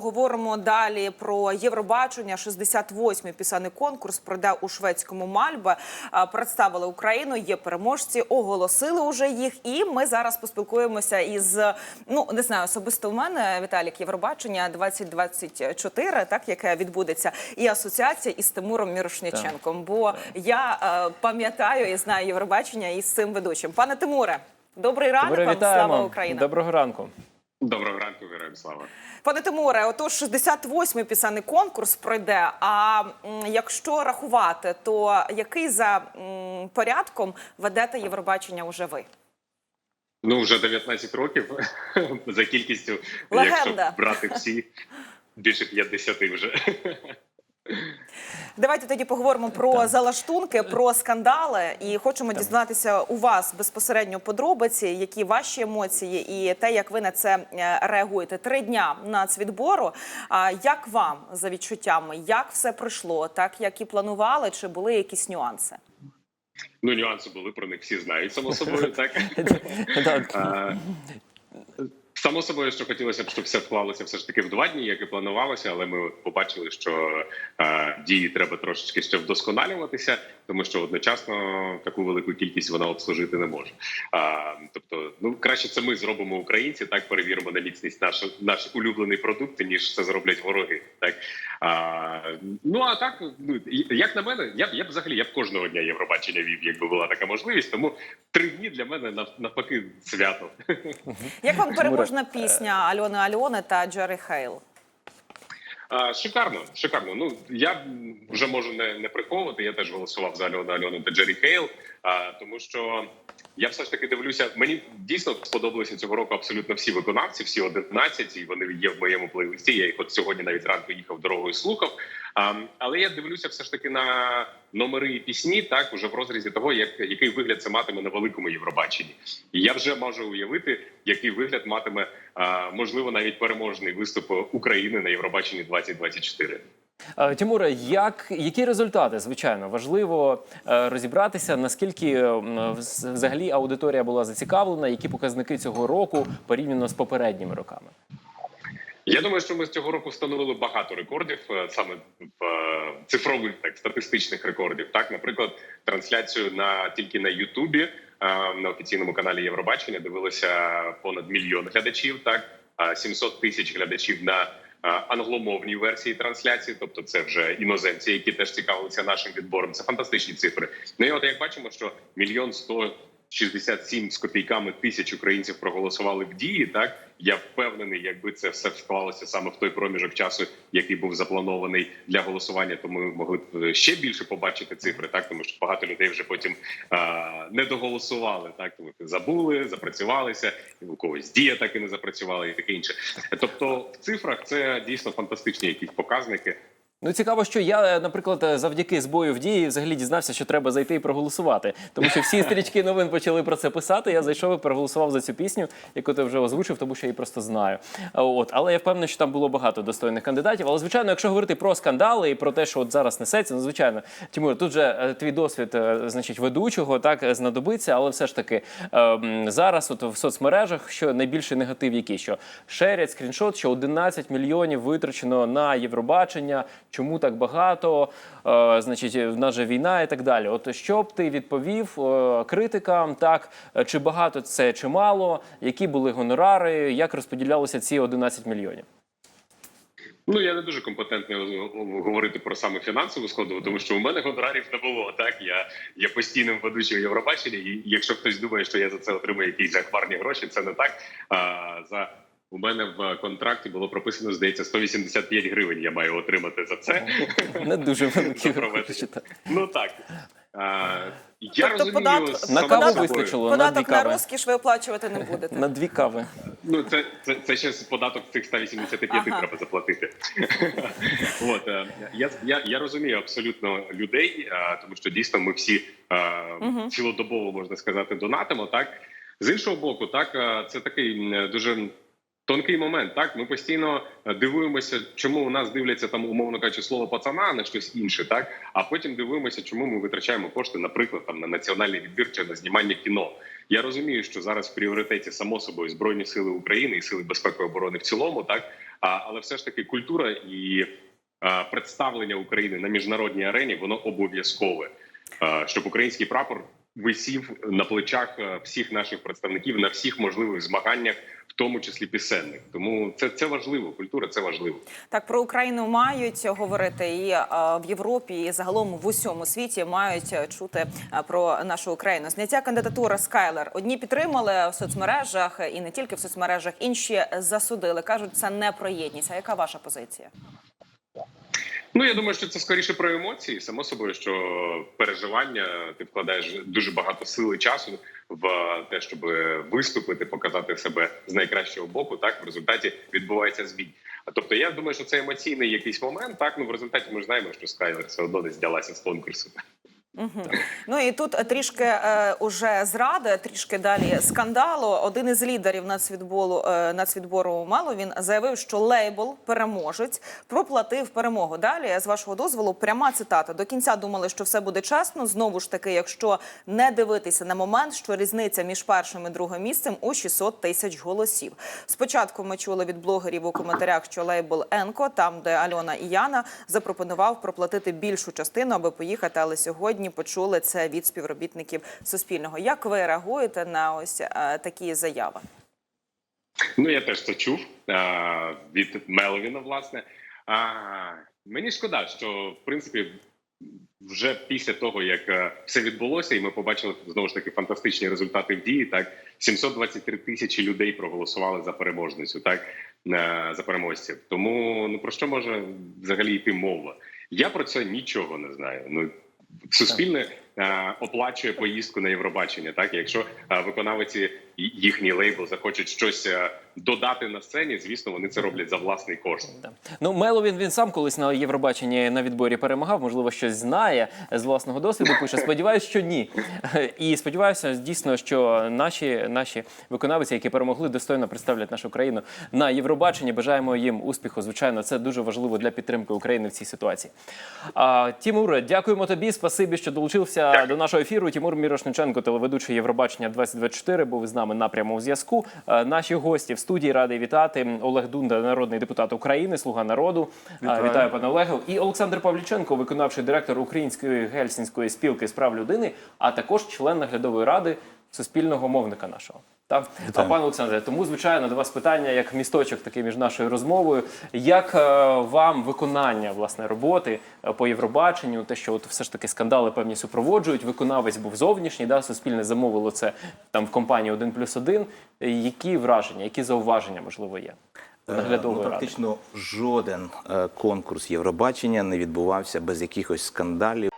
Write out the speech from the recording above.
поговоримо далі про Євробачення. 68-й пісенний конкурс пройде у шведському Мальбе. Представили Україну. Є переможці, оголосили уже їх. І ми зараз поспілкуємося із ну не знаю, особисто в мене Віталік Євробачення 2024, так яке відбудеться, і асоціація із Тимуром Мірошниченком. Бо я е, пам'ятаю і знаю Євробачення із цим ведучим. Пане Тимуре, добрий ранок Добре, вам. Слава Україна. Доброго ранку. Доброго ранку, героям слава. Пане Тимуре, отож 68-й пісенний конкурс пройде. А якщо рахувати, то який за порядком ведете Євробачення уже ви? Ну вже 19 років за кількістю, Легенда. якщо брати всі більше 50 вже. Давайте тоді поговоримо про залаштунки, про скандали, і хочемо дізнатися у вас безпосередньо подробиці, які ваші емоції, і те, як ви на це е, реагуєте. Три дня нацвідбору. А як вам за відчуттями? Як все пройшло? Так як і планували, чи були якісь нюанси? Ну нюанси були про них всі знають само собою. Так Так. Само собою, що хотілося б, щоб все вклалося все ж таки в два дні, як і планувалося, але ми побачили, що а, дії треба трошечки ще вдосконалюватися, тому що одночасно таку велику кількість вона обслужити не може. А, тобто, ну краще це ми зробимо українці, так перевіримо на міцність наш наш улюблений продукт, ніж це зроблять вороги. Так а, ну а так, ну як на мене, я б я б взагалі я б кожного дня Євробачення вів, якби була така можливість. Тому три дні для мене навпаки свято. Як вам переможна пісня Альони Альони та Джері Хейл? Шикарно, шикарно. Ну я вже можу не, не приховувати. Я теж голосував за Альону Альону та Джері Хейл, тому що я все ж таки дивлюся. Мені дійсно сподобалися цього року абсолютно всі виконавці, всі 11, і вони є в моєму плейлисті. Я їх от сьогодні навіть ранку їхав дорогою слухав. А, але я дивлюся все ж таки на номери і пісні, так уже в розрізі того, як який вигляд це матиме на великому Євробаченні. І я вже можу уявити, який вигляд матиме а, можливо навіть переможний виступ України на Євробаченні 2024. Е, Тимуре, як які результати? Звичайно, важливо е, розібратися, наскільки е, взагалі аудиторія була зацікавлена, які показники цього року порівняно з попередніми роками. Я думаю, що ми з цього року встановили багато рекордів, саме цифрових так статистичних рекордів. Так, наприклад, трансляцію на тільки на Ютубі на офіційному каналі Євробачення дивилося понад мільйон глядачів. Так, а 700 тисяч глядачів на англомовній версії трансляції, тобто це вже іноземці, які теж цікавилися нашим відбором. Це фантастичні цифри. Ну і от як бачимо, що мільйон сто 67 з копійками тисяч українців проголосували в дії. Так я впевнений, якби це все склалося саме в той проміжок часу, який був запланований для голосування, то ми могли б е, ще більше побачити цифри. Так тому що багато людей вже потім а, не доголосували. Так тому забули, запрацювалися, і у когось дія так і не запрацювала, і таке інше. Тобто, в цифрах це дійсно фантастичні якісь показники. Ну цікаво, що я, е, наприклад, е, завдяки збою в дії взагалі дізнався, що треба зайти і проголосувати. Тому що всі стрічки новин почали про це писати. Я зайшов і проголосував за цю пісню, яку ти вже озвучив, тому що я її просто знаю. От, але я впевнений, що там було багато достойних кандидатів. Але звичайно, якщо говорити про скандали і про те, що от зараз несеться, ну звичайно, Тимур, тут же е, твій досвід, значить, ведучого так знадобиться, але все ж таки е, зараз, от в соцмережах, що найбільший негатив, який що шерять скріншот, що 11 мільйонів витрачено на Євробачення. Чому так багато? Е, значить, в нас же війна і так далі. От що б ти відповів е, критикам? Так Е, чи багато це, чи мало? Які були гонорари? Як розподілялися ці 11 мільйонів? Ну я не дуже компетентний говорити про саме фінансову складову, тому що у мене гонорарів не було. Так я є постійним ведучим Євробачення, і якщо хтось думає, що я за це отримую якісь захмарні гроші, це не так. А за у мене в контракті було прописано, здається, 185 гривень. Я маю отримати за це. Не дуже великі гроші. Ну так. А, я Тобто розумію, податок- На каву вистачило на дві Податок на кави. розкіш ви оплачувати не будете. На дві кави. Ну, це, це, це ще з податок цих 185 Ага. треба заплатити. От е, я, я, я розумію абсолютно людей, е, тому що дійсно ми всі е, цілодобово можна сказати донатимо. Так з іншого боку, так е, це такий дуже. Тонкий момент, так? Ми постійно е, дивуємося, чому у нас дивляться там, умовно кажучи, слово пацана, а не щось інше, так? А потім дивуємося, чому ми витрачаємо кошти, наприклад, там на національний відбір чи на знімання кіно. Я розумію, що зараз в пріоритеті само собою збройні сили України і сили безпеки і оборони в цілому, так? А, але все ж таки культура і а, представлення України на міжнародній арені воно обов'язкове, А, щоб український прапор висів на плечах е, всіх наших представників на всіх можливих змаганнях, в тому числі пісенних. Тому це, це важливо. Культура це важливо. Так про Україну мають говорити і е, в Європі, і загалом в усьому світі мають е, чути про нашу Україну. Зняття кандидатури Скайлер одні підтримали в соцмережах і не тільки в соцмережах, інші засудили. кажуть, це не про єдність. А яка ваша позиція? Ну я думаю, що це скоріше про емоції. Само собою, що переживання ти вкладаєш дуже багато сили і часу в те, щоб виступити, показати себе з найкращого боку. Так в результаті відбувається збій. Тобто, я думаю, що це емоційний якийсь момент. Так ну в результаті ми ж знаємо, що Скайлер все одно не здялася з конкурсу. Угу. Ну і тут трішки е, уже зради, трішки далі скандалу. Один із лідерів нацвідболу е, нацвідбору Мало він заявив, що лейбл переможець проплатив перемогу. Далі з вашого дозволу, пряма цитата. До кінця думали, що все буде чесно. Знову ж таки, якщо не дивитися на момент, що різниця між першим і другим місцем у 600 тисяч голосів. Спочатку ми чули від блогерів у коментарях, що лейбл Енко, там де Альона і Яна запропонував проплатити більшу частину, аби поїхати. Але сьогодні почули це від співробітників Суспільного. Як ви реагуєте на ось е, такі заяви? Ну я теж це чув а, від Меловіна. Власне, а, мені шкода, що в принципі. Вже після того, як е, все відбулося, і ми побачили знову ж таки фантастичні результати в дії. Так 723 тисячі людей проголосували за переможницю, так е, за переможців. Тому ну про що може взагалі йти мова? Я про це нічого не знаю. Ну суспільне е, оплачує поїздку на Євробачення. Так, якщо виконавці виконавиці і їхній лейбл захочуть щось е, додати на сцені, звісно, вони це роблять за власний кошт. Ну, Мело він, сам колись на Євробаченні на відборі перемагав, можливо, щось знає з власного досвіду. Пише, сподіваюся, що ні. І сподіваюся, дійсно, що наші, наші виконавці, які перемогли, достойно представлять нашу країну на Євробаченні. Бажаємо їм успіху. Звичайно, це дуже важливо для підтримки України в цій ситуації. Тімур, дякуємо тобі. Спасибі, що долучився до нашого ефіру. Тімур Мірошниченко, телеведучий Євробачення 2024, був з нами на прямому зв'язку. Наші гості в студії радий вітати Олег Дунда, народний депутат України, слуга народу. Вітаю, Вітаю пане Олегу. І Олександр Павліченко, виконавчий директор Української гельсінської спілки з прав людини, а також член наглядової ради суспільного мовника нашого. Так, а пане Олександре, тому звичайно до вас питання як місточок такий між нашою розмовою. Як е, вам виконання власне роботи е, по Євробаченню? Те, що от все ж таки скандали певні супроводжують. Виконавець був зовнішній, да, суспільне замовило це там в компанії 1 плюс 1. Які враження, які зауваження можливо є? Е, ну, ради. жоден е, конкурс Євробачення не відбувався без якихось скандалів.